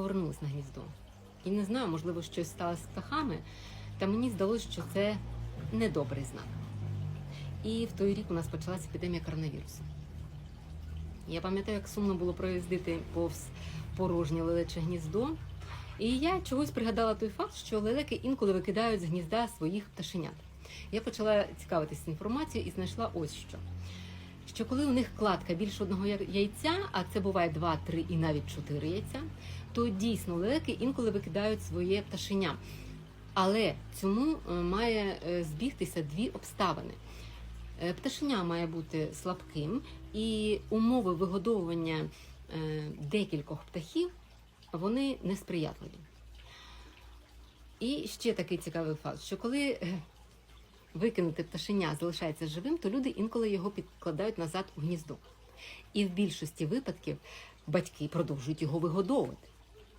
повернулась на гніздо. І не знаю, можливо, щось сталося з птахами, та мені здалося, що це недобрий знак. І в той рік у нас почалася епідемія коронавірусу. Я пам'ятаю, як сумно було проїздити повз порожнє лелече гніздо. І я чогось пригадала той факт, що лелеки інколи викидають з гнізда своїх пташенят. Я почала цікавитися інформацією і знайшла ось що. Що коли у них кладка більше одного яйця, а це буває два, три і навіть чотири яйця, то дійсно лелеки інколи викидають своє пташеня. Але цьому е, має е, збігтися дві обставини. Е, Пташеня має бути слабким, і умови вигодовування декількох птахів вони несприятливі. І ще такий цікавий факт, що коли викинути пташеня залишається живим, то люди інколи його підкладають назад у гніздо. І в більшості випадків батьки продовжують його вигодовувати.